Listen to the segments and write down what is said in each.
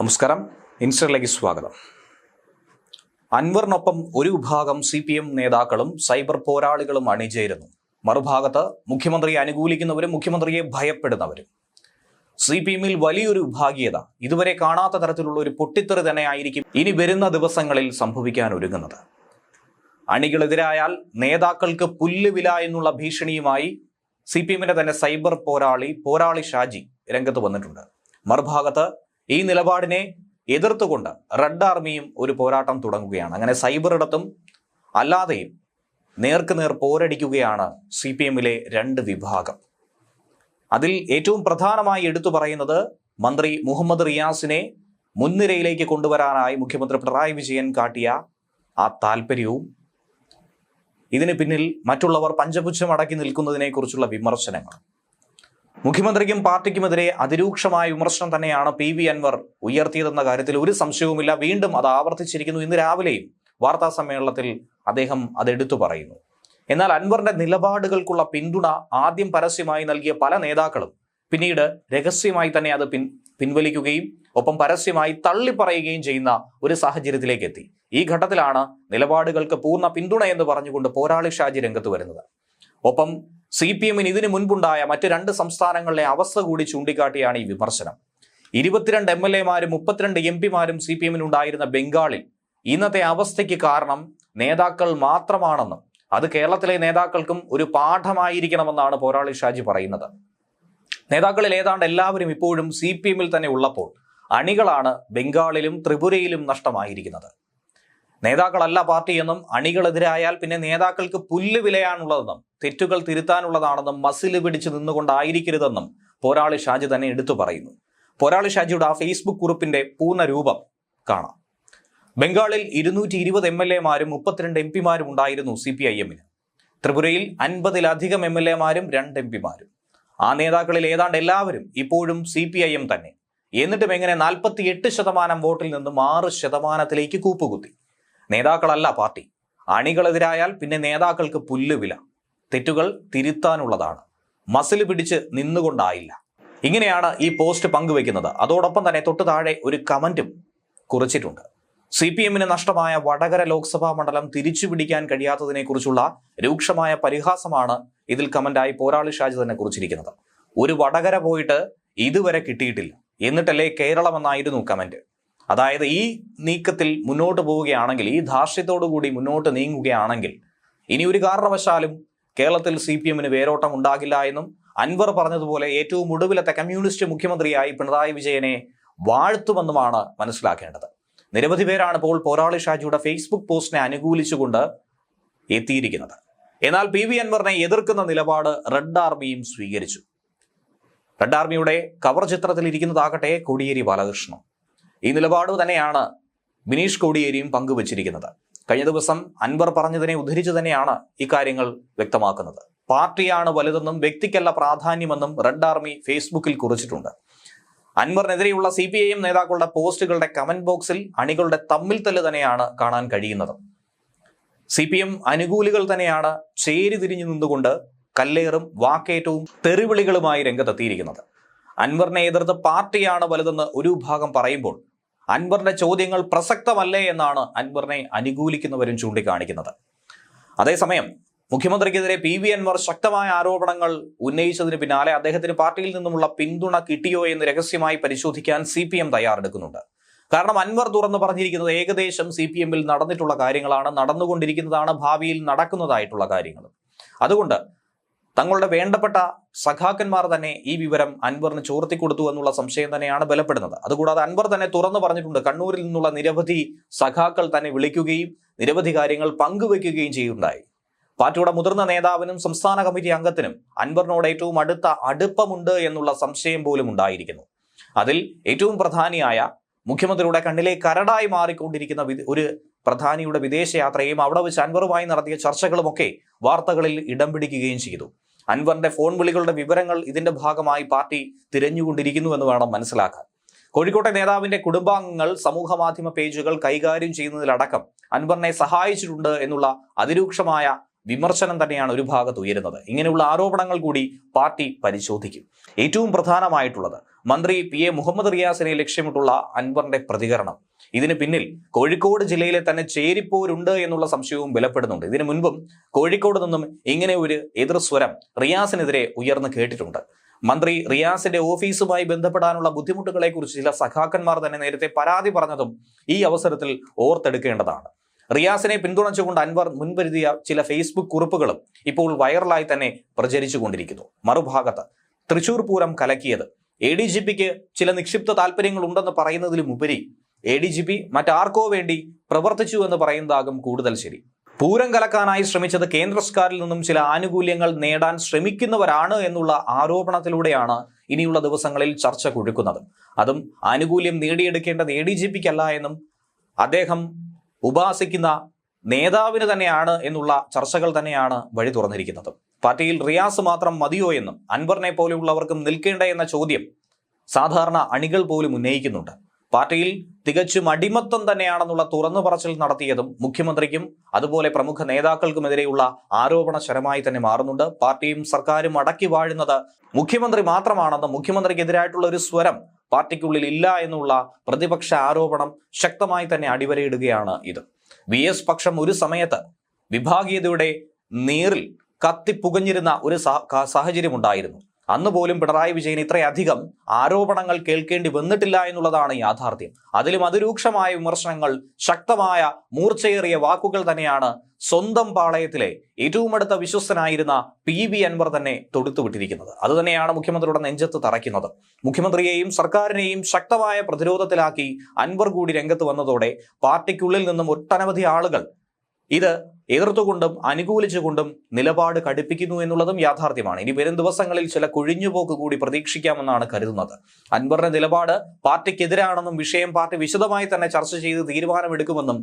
നമസ്കാരം. ഇൻസ്റ്ററിലേക്ക് സ്വാഗതം. അൻവറിനൊപ്പം ഒരു വിഭാഗം സി പി എം നേതാക്കളും സൈബർ പോരാളികളും അണിചേരുന്നു. മറുഭാഗത്ത് മുഖ്യമന്ത്രിയെ അനുകൂലിക്കുന്നവരും മുഖ്യമന്ത്രിയെ ഭയപ്പെടുന്നവരും. സി പി എമ്മിൽ വലിയൊരു വിഭാഗീയത ഇതുവരെ കാണാത്ത തരത്തിലുള്ള ഒരു പൊട്ടിത്തെറി തന്നെയായിരിക്കും ഇനി വരുന്ന ദിവസങ്ങളിൽ സംഭവിക്കാൻ ഒരുങ്ങുന്നത്. അണികളെതിരായാൽ നേതാക്കൾക്ക് പുല്ലുവില എന്നുള്ള ഭീഷണിയുമായി സി പി എമ്മിന്റെ തന്നെ സൈബർ പോരാളി പോരാളി ഷാജി രംഗത്ത് വന്നിട്ടുണ്ട്. മറുഭാഗത്ത് ഈ നിലപാടിനെ എതിർത്തുകൊണ്ട് റെഡ് ആർമിയും ഒരു പോരാട്ടം തുടങ്ങുകയാണ്. അങ്ങനെ സൈബർ ഇടത്തും അല്ലാതെയും നേർക്കുനേർ പോരടിക്കുകയാണ് സി പി എമ്മിലെ രണ്ട് വിഭാഗം. അതിൽ ഏറ്റവും പ്രധാനമായി എടുത്തു പറയുന്നത് മന്ത്രി മുഹമ്മദ് റിയാസിനെ മുൻനിരയിലേക്ക് കൊണ്ടുവരാനായി മുഖ്യമന്ത്രി പിണറായി വിജയൻ കാട്ടിയ ആ താല്പര്യവും ഇതിന് പിന്നിൽ മറ്റുള്ളവർ പഞ്ചപുച്ഛം അടക്കി നിൽക്കുന്നതിനെക്കുറിച്ചുള്ള വിമർശനങ്ങൾ മുഖ്യമന്ത്രിക്കും പാർട്ടിക്കുമെതിരെ അതിരൂക്ഷമായ വിമർശനം തന്നെയാണ് പി വി അൻവർ ഉയർത്തിയതെന്ന കാര്യത്തിൽ ഒരു സംശയവുമില്ല. വീണ്ടും അത് ആവർത്തിച്ചിരിക്കുന്നു ഇന്ന് രാവിലെയും. വാർത്താ സമ്മേളനത്തിൽ അദ്ദേഹം അതെടുത്തു പറയുന്നു. എന്നാൽ അൻവറിന്റെ നിലപാടുകൾക്കുള്ള പിന്തുണ ആദ്യം പരസ്യമായി നൽകിയ പല നേതാക്കളും പിന്നീട് രഹസ്യമായി തന്നെ അത് പിൻ പിൻവലിക്കുകയും ഒപ്പം പരസ്യമായി തള്ളിപ്പറയുകയും ചെയ്യുന്ന ഒരു സാഹചര്യത്തിലേക്ക് എത്തി ഈ ഘട്ടത്തിലാണ് നിലപാടുകൾക്ക് പൂർണ പിന്തുണ എന്ന് പറഞ്ഞുകൊണ്ട് പോരാളി ഷാജി രംഗത്ത് വരുന്നത്. ഒപ്പം സി പി എമ്മിന് ഇതിനു മുൻപുണ്ടായ മറ്റ് രണ്ട് സംസ്ഥാനങ്ങളിലെ അവസ്ഥ കൂടി ചൂണ്ടിക്കാട്ടിയാണ് ഈ വിമർശനം. ഇരുപത്തിരണ്ട് എം എൽ എമാരും മുപ്പത്തിരണ്ട് എം പിമാരും സി പി എമ്മിനുണ്ടായിരുന്ന ബംഗാളിൽ ഇന്നത്തെ അവസ്ഥയ്ക്ക് കാരണം നേതാക്കൾ മാത്രമാണെന്നും അത് കേരളത്തിലെ നേതാക്കൾക്കും ഒരു പാഠമായിരിക്കണമെന്നാണ് പോരാളി ഷാജി പറയുന്നത്. നേതാക്കളിൽ ഏതാണ്ട് എല്ലാവരും ഇപ്പോഴും സി പി എമ്മിൽ തന്നെ ഉള്ളപ്പോൾ അണികളാണ് ബംഗാളിലും ത്രിപുരയിലും നഷ്ടമായിരിക്കുന്നത്. നേതാക്കളല്ല പാർട്ടിയെന്നും അണികളെതിരായാൽ പിന്നെ നേതാക്കൾക്ക് പുല്ല് വിലയാണുള്ളതെന്നും തെറ്റുകൾ തിരുത്താനുള്ളതാണെന്നും മസിൽ പിടിച്ചു നിന്നുകൊണ്ടായിരിക്കരുതെന്നും പോരാളി ഷാജി തന്നെ എടുത്തു പറയുന്നു. പോരാളി ഷാജിയുടെ ആ ഫേസ്ബുക്ക് കുറിപ്പിന്റെ പൂർണ രൂപം കാണാം. ബംഗാളിൽ ഇരുന്നൂറ്റി ഇരുപത് എം എൽ എമാരും മുപ്പത്തിരണ്ട് എം പിമാരും ഉണ്ടായിരുന്നു സി പി ഐ എമ്മിന്. ത്രിപുരയിൽ അൻപതിലധികം എം എൽ എമാരും രണ്ട് എം പിമാരും. ആ നേതാക്കളിൽ ഏതാണ്ട് എല്ലാവരും ഇപ്പോഴും സി പി ഐ എം തന്നെ. എന്നിട്ടും എങ്ങനെ നാൽപ്പത്തി എട്ട് ശതമാനം വോട്ടിൽ നിന്നും ആറ് ശതമാനത്തിലേക്ക് കൂപ്പുകുത്തി. നേതാക്കളല്ല പാർട്ടി. അണികളെതിരായാൽ പിന്നെ നേതാക്കൾക്ക് പുല്ലുവില തെറ്റുകൾ തിരുത്താനുള്ളതാണ്. മസിൽ പിടിച്ച് നിന്നുകൊണ്ടായില്ല. ഇങ്ങനെയാണ് ഈ പോസ്റ്റ് പങ്കുവെക്കുന്നത് അതോടൊപ്പം തന്നെ തൊട്ടു താഴെ ഒരു കമന്റും കുറിച്ചിട്ടുണ്ട്. സി പി എമ്മിന് നഷ്ടമായ വടകര ലോക്സഭാ മണ്ഡലം തിരിച്ചു പിടിക്കാൻ കഴിയാത്തതിനെക്കുറിച്ചുള്ള രൂക്ഷമായ പരിഹാസമാണ് ഇതിൽ കമന്റായി പോരാളി ഷാജി തന്നെ കുറിച്ചിരിക്കുന്നത്. ഒരു വടകര പോയിട്ട് ഇതുവരെ കിട്ടിയിട്ടില്ല. എന്നിട്ടല്ലേ കേരളമെന്നായിരുന്നു കമന്റ്. അതായത് ഈ നീക്കത്തിൽ മുന്നോട്ട് പോവുകയാണെങ്കിൽ ഈ ധാർഷ്ട്യത്തോടു കൂടി മുന്നോട്ട് നീങ്ങുകയാണെങ്കിൽ ഇനി ഒരു കാരണവശാലും കേരളത്തിൽ സി പി എമ്മിന് വേരോട്ടം ഉണ്ടാകില്ല എന്നും അൻവർ പറഞ്ഞതുപോലെ ഏറ്റവും ഒടുവിലത്തെ കമ്മ്യൂണിസ്റ്റ് മുഖ്യമന്ത്രിയായി പിണറായി വിജയനെ വാഴ്ത്തുമെന്നുമാണ് മനസ്സിലാക്കേണ്ടത്. നിരവധി പേരാണ് ഇപ്പോൾ പോരാളി ഷാജിയുടെ ഫേസ്ബുക്ക് പോസ്റ്റിനെ അനുകൂലിച്ചുകൊണ്ട് എത്തിയിരിക്കുന്നത്. എന്നാൽ പി വി അൻവറിനെ എതിർക്കുന്ന നിലപാട് റെഡ് ആർമിയും സ്വീകരിച്ചു. റെഡ് ആർമിയുടെ കവർ ചിത്രത്തിൽ ഇരിക്കുന്നതാകട്ടെ കോടിയേരി ബാലകൃഷ്ണൻ. ഈ നിലപാട് തന്നെയാണ് ബിനീഷ് കോടിയേരിയും പങ്കുവച്ചിരിക്കുന്നത്. കഴിഞ്ഞ ദിവസം അൻവർ പറഞ്ഞതിനെ ഉദ്ധരിച്ചു തന്നെയാണ് ഇക്കാര്യങ്ങൾ വ്യക്തമാക്കുന്നത്. പാർട്ടിയാണ് വലുതെന്നും വ്യക്തിക്കല്ല പ്രാധാന്യമെന്നും റെഡ് ആർമി ഫേസ്ബുക്കിൽ കുറിച്ചിട്ടുണ്ട്. അൻവറിനെതിരെയുള്ള സി പി ഐ എം നേതാക്കളുടെ പോസ്റ്റുകളുടെ കമന്റ് ബോക്സിൽ അണികളുടെ തമ്മിൽ തല്ല് തന്നെയാണ് കാണാൻ കഴിയുന്നത്. സി പി എം അനുകൂലികൾ തന്നെയാണ് ചേരി തിരിഞ്ഞു നിന്നുകൊണ്ട് കല്ലേറും വാക്കേറ്റവും തെറിവിളികളുമായി രംഗത്തെത്തിയിരിക്കുന്നത്. അൻവറിനെ എതിർത്ത് പാർട്ടിയാണ് വലുതെന്ന് ഒരു ഭാഗം പറയുമ്പോൾ അൻവറിന്റെ ചോദ്യങ്ങൾ പ്രസക്തമല്ലേ എന്നാണ് അൻവറിനെ അനുകൂലിക്കുന്നവരും ചൂണ്ടിക്കാണിക്കുന്നത്. അതേസമയം മുഖ്യമന്ത്രിക്കെതിരെ പി വി അൻവർ ശക്തമായ ആരോപണങ്ങൾ ഉന്നയിച്ചതിന് പിന്നാലെ അദ്ദേഹത്തിന് പാർട്ടിയിൽ നിന്നുമുള്ള പിന്തുണ കിട്ടിയോ എന്ന് രഹസ്യമായി പരിശോധിക്കാൻ സി പി എം തയ്യാറെടുക്കുന്നുണ്ട്. കാരണം അൻവർ തുറന്നു പറഞ്ഞിരിക്കുന്നത് ഏകദേശം സി പി എമ്മിൽ നടന്നിട്ടുള്ള കാര്യങ്ങളാണ് നടന്നുകൊണ്ടിരിക്കുന്നതാണ് ഭാവിയിൽ നടക്കുന്നതായിട്ടുള്ള കാര്യങ്ങൾ അതുകൊണ്ട് തങ്ങളുടെ വേണ്ടപ്പെട്ട സഖാക്കന്മാർ തന്നെ ഈ വിവരം അൻവറിന് ചോർത്തി കൊടുത്തു എന്നുള്ള സംശയം തന്നെയാണ് ബലപ്പെടുന്നത്. അതുകൂടാതെ അൻവർ തന്നെ തുറന്നു പറഞ്ഞിട്ടുണ്ട് കണ്ണൂരിൽ നിന്നുള്ള നിരവധി സഖാക്കൾ തന്നെ വിളിക്കുകയും നിരവധി കാര്യങ്ങൾ പങ്കുവെക്കുകയും ചെയ്യുണ്ടായി പാർട്ടിയുടെ മുതിർന്ന നേതാവിനും സംസ്ഥാന കമ്മിറ്റി അംഗത്തിനും അൻവറിനോട് ഏറ്റവും അടുത്ത അടുപ്പമുണ്ട് എന്നുള്ള സംശയം പോലും ഉണ്ടായിരിക്കുന്നു. അതിൽ ഏറ്റവും പ്രധാനിയായ മുഖ്യമന്ത്രിയുടെ കണ്ണിലെ കരടായി മാറിക്കൊണ്ടിരിക്കുന്ന ഒരു പ്രധാനിയുടെ വിദേശയാത്രയും അവിടെ വെച്ച് അൻവറുമായി നടത്തിയ ചർച്ചകളുമൊക്കെ വാർത്തകളിൽ ഇടം പിടിക്കുകയും ചെയ്തു. അൻവറിന്റെ ഫോൺ വിളികളുടെ വിവരങ്ങൾ ഇതിന്റെ ഭാഗമായി പാർട്ടി തിരഞ്ഞുകൊണ്ടിരിക്കുന്നു എന്ന് വേണം മനസ്സിലാക്കാൻ. കോഴിക്കോട്ടെ നേതാവിന്റെ കുടുംബാംഗങ്ങൾ സമൂഹ മാധ്യമ പേജുകൾ കൈകാര്യം ചെയ്യുന്നതിലടക്കം അൻവറിനെ സഹായിച്ചിട്ടുണ്ട് എന്നുള്ള അതിരൂക്ഷമായ വിമർശനം തന്നെയാണ് ഒരു ഭാഗത്ത് ഉയരുന്നത്. ഇങ്ങനെയുള്ള ആരോപണങ്ങൾ കൂടി പാർട്ടി പരിശോധിക്കും. ഏറ്റവും പ്രധാനമായിട്ടുള്ളത് മന്ത്രി പി എ മുഹമ്മദ് റിയാസിനെ ലക്ഷ്യമിട്ടുള്ള അൻവറിന്റെ പ്രതികരണം. ഇതിന് പിന്നിൽ കോഴിക്കോട് ജില്ലയിലെ തന്നെ ചേരിപ്പോരുണ്ട് എന്നുള്ള സംശയവും ബലപ്പെടുന്നുണ്ട്. ഇതിനു മുൻപും കോഴിക്കോട് നിന്നും ഇങ്ങനെ ഒരു എതിർസ്വരം റിയാസിനെതിരെ ഉയർന്നു കേട്ടിട്ടുണ്ട്. മന്ത്രി റിയാസിന്റെ ഓഫീസുമായി ബന്ധപ്പെടാനുള്ള ബുദ്ധിമുട്ടുകളെക്കുറിച്ച് ചില സഖാക്കന്മാർ തന്നെ നേരത്തെ പരാതി പറഞ്ഞതും ഈ അവസരത്തിൽ ഓർത്തെടുക്കേണ്ടതാണ്. റിയാസിനെ പിന്തുണച്ചുകൊണ്ട് അൻവർ മുൻപരുതിയ ചില ഫേസ്ബുക്ക് കുറിപ്പുകളും ഇപ്പോൾ വൈറലായി തന്നെ പ്രചരിച്ചുകൊണ്ടിരിക്കുന്നു. മറുഭാഗത്ത് തൃശൂർ പൂരം കലക്കിയത്. എ ഡി ജി പിക്ക് ചില നിക്ഷിപ്ത താല്പര്യങ്ങൾ ഉണ്ടെന്ന് പറയുന്നതിലും ഉപരി എ ഡി ജി പി മറ്റാർക്കോ വേണ്ടി പ്രവർത്തിച്ചു എന്ന് പറയുന്നതാകും കൂടുതൽ ശരി. പൂരം കലക്കാനായി ശ്രമിച്ചത് കേന്ദ്ര സർക്കാരിൽ നിന്നും ചില ആനുകൂല്യങ്ങൾ നേടാൻ ശ്രമിക്കുന്നവരാണ് എന്നുള്ള ആരോപണത്തിലൂടെയാണ് ഇനിയുള്ള ദിവസങ്ങളിൽ ചർച്ച കൊഴുക്കുന്നത്. അതും ആനുകൂല്യം നേടിയെടുക്കേണ്ടത് എ ഡി ജി പിക്കല്ല എന്നും അദ്ദേഹം ഉപാസിക്കുന്ന നേതാവിന് തന്നെയാണ് എന്നുള്ള ചർച്ചകൾ തന്നെയാണ് വഴി തുറന്നിരിക്കുന്നത്. പാർട്ടിയിൽ റിയാസ് മാത്രം മതിയോ എന്നും അൻവറിനെ പോലെയുള്ളവർക്കും നിൽക്കേണ്ട എന്ന ചോദ്യം സാധാരണ അണികൾ പോലും ഉന്നയിക്കുന്നുണ്ട്. പാർട്ടിയിൽ തികച്ചും അടിമത്തം തന്നെയാണെന്നുള്ള തുറന്നു പറച്ചിൽ നടത്തിയതും മുഖ്യമന്ത്രിക്കും അതുപോലെ പ്രമുഖ നേതാക്കൾക്കുമെതിരെയുള്ള ആരോപണ ശരമായി തന്നെ മാറുന്നുണ്ട്. പാർട്ടിയും സർക്കാരും അടക്കി വാഴുന്നത് മുഖ്യമന്ത്രി മാത്രമാണെന്ന് മുഖ്യമന്ത്രിക്കെതിരായിട്ടുള്ള ഒരു സ്വരം പാർട്ടിക്കുള്ളിൽ ഇല്ല എന്നുള്ള പ്രതിപക്ഷ ആരോപണം ശക്തമായി തന്നെ അടിവരയിടുകയാണ് ഇത്. വി എസ് പക്ഷം ഒരു സമയത്ത് വിഭാഗീയതയുടെ നീറിൽ കത്തിപ്പുകഞ്ഞിരുന്ന ഒരു സാഹചര്യമുണ്ടായിരുന്നു. അന്ന് പോലും പിണറായി വിജയൻ ഇത്രയധികം ആരോപണങ്ങൾ കേൾക്കേണ്ടി വന്നിട്ടില്ല എന്നുള്ളതാണ് യാഥാർത്ഥ്യം. അതിലും അതിരൂക്ഷമായ വിമർശനങ്ങൾ ശക്തമായ മൂർച്ചയേറിയ വാക്കുകൾ തന്നെയാണ് സ്വന്തം പാളയത്തിലെ ഏറ്റവും അടുത്ത വിശ്വസ്തനായിരുന്ന പി വി അൻവർ തന്നെ തൊടുത്തുവിട്ടിരിക്കുന്നത് അത് തന്നെയാണ് മുഖ്യമന്ത്രിയുടെ നെഞ്ചത്ത് തറയ്ക്കുന്നത്. മുഖ്യമന്ത്രിയെയും സർക്കാരിനെയും ശക്തമായ പ്രതിരോധത്തിലാക്കി അൻവർ കൂടി രംഗത്ത് വന്നതോടെ പാർട്ടിക്കുള്ളിൽ നിന്നും ഒട്ടനവധി ആളുകൾ ഇത് എതിർത്തുകൊണ്ടും അനുകൂലിച്ചുകൊണ്ടും നിലപാട് കടുപ്പിക്കുന്നു എന്നുള്ളതും യാഥാർത്ഥ്യമാണ്. ഇനി വരും ദിവസങ്ങളിൽ ചില കൊഴിഞ്ഞുപോക്ക് കൂടി പ്രതീക്ഷിക്കാമെന്നാണ് കരുതുന്നത്. അൻവറിന്റെ നിലപാട് പാർട്ടിക്കെതിരാണെന്നും വിഷയം പാർട്ടി വിശദമായി തന്നെ ചർച്ച ചെയ്ത് തീരുമാനമെടുക്കുമെന്നും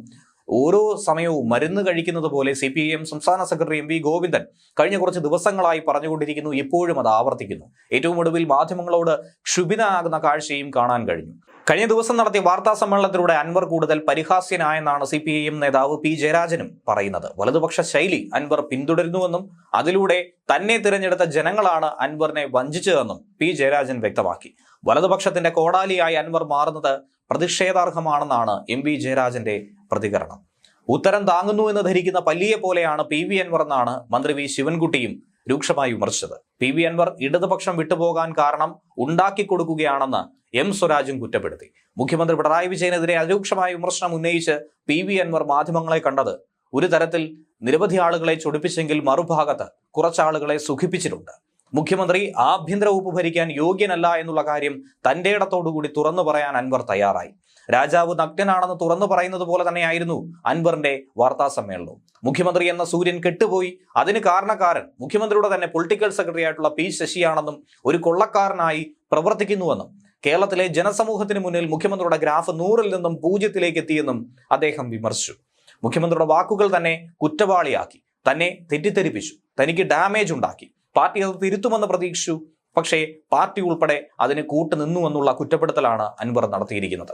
ഓരോ സമയവും മരുന്ന് കഴിക്കുന്നത് പോലെ സി പി എം സംസ്ഥാന സെക്രട്ടറി എം വി ഗോവിന്ദൻ കഴിഞ്ഞ കുറച്ച് ദിവസങ്ങളായി പറഞ്ഞുകൊണ്ടിരിക്കുന്നു. ഇപ്പോഴും അത് ആവർത്തിക്കുന്നു. ഏറ്റവും ഒടുവിൽ മാധ്യമങ്ങളോട് ക്ഷുഭിതനാകുന്ന കാഴ്ചയും കാണാൻ കഴിഞ്ഞു. കഴിഞ്ഞ ദിവസം നടത്തിയ വാർത്താ സമ്മേളനത്തിലൂടെ അൻവർ കൂടുതൽ പരിഹാസ്യനായെന്നാണ് സി പി ഐ എം നേതാവ് പി ജയരാജനും പറയുന്നത്. വലതുപക്ഷ ശൈലി അൻവർ പിന്തുടരുന്നുവെന്നും അതിലൂടെ തന്നെ തിരഞ്ഞെടുത്ത ജനങ്ങളാണ് അൻവറിനെ വഞ്ചിച്ചതെന്നും പി ജയരാജൻ വ്യക്തമാക്കി. വലതുപക്ഷത്തിന്റെ കോടാലിയായി അൻവർ മാറുന്നത് പ്രതിഷേധാർഹമാണെന്നാണ് എം വി ജയരാജന്റെ പ്രതികരണം. ഉത്തരം താങ്ങുന്നു എന്ന് ധരിക്കുന്ന പല്ലിയെ പോലെയാണ് പി വി അൻവർ എന്നാണ് മന്ത്രി വി ശിവൻകുട്ടിയും രൂക്ഷമായി വിമർശിച്ചത്. പി വി അൻവർ ഇടതുപക്ഷം വിട്ടുപോകാൻ കാരണം ഉണ്ടാക്കി കൊടുക്കുകയാണെന്ന് എം സ്വരാജും കുറ്റപ്പെടുത്തി. മുഖ്യമന്ത്രി പിണറായി വിജയനെതിരെ അതിരൂക്ഷമായ വിമർശനം ഉന്നയിച്ച് പി വി അൻവർ മാധ്യമങ്ങളെ കണ്ടത് ഒരു തരത്തിൽ നിരവധി ആളുകളെ ചൊടിപ്പിച്ചെങ്കിൽ മറുഭാഗത്ത് കുറച്ചാളുകളെ സുഖിപ്പിച്ചിട്ടുണ്ട്. മുഖ്യമന്ത്രി ആഭ്യന്തര വകുപ്പ് ഭരിക്കാൻ യോഗ്യനല്ല എന്നുള്ള കാര്യം തന്റെ ഇടത്തോടുകൂടി തുറന്നു പറയാൻ അൻവർ തയ്യാറായി. രാജാവ് നഗ്നനാണെന്ന് തുറന്നു പറയുന്നത് പോലെ തന്നെയായിരുന്നു അൻവറിന്റെ വാർത്താ സമ്മേളനവും. മുഖ്യമന്ത്രി എന്ന സൂര്യൻ കെട്ടുപോയി. അതിന് കാരണക്കാരൻ മുഖ്യമന്ത്രിയുടെ തന്നെ പൊളിറ്റിക്കൽ സെക്രട്ടറി ആയിട്ടുള്ള പി ശശിയാണെന്നും ഒരു കൊള്ളക്കാരനായി പ്രവർത്തിക്കുന്നുവെന്നും കേരളത്തിലെ ജനസമൂഹത്തിന് മുന്നിൽ മുഖ്യമന്ത്രിയുടെ ഗ്രാഫ് നൂറിൽ നിന്നും പൂജ്യത്തിലേക്ക് എത്തിയെന്നും അദ്ദേഹം വിമർശിച്ചു. മുഖ്യമന്ത്രിയുടെ വാക്കുകൾ തന്നെ കുറ്റവാളിയാക്കി തന്നെ തെറ്റിദ്ധരിപ്പിച്ചു തനിക്ക് ഡാമേജ് ഉണ്ടാക്കി. പാർട്ടി അത് തിരുത്തുമെന്ന് പ്രതീക്ഷിച്ചു. പക്ഷേ പാർട്ടി ഉൾപ്പെടെ അതിന് കൂട്ടുനിന്നു എന്നുള്ള കുറ്റപ്പെടുത്തലാണ് അൻവർ നടത്തിയിരിക്കുന്നത്.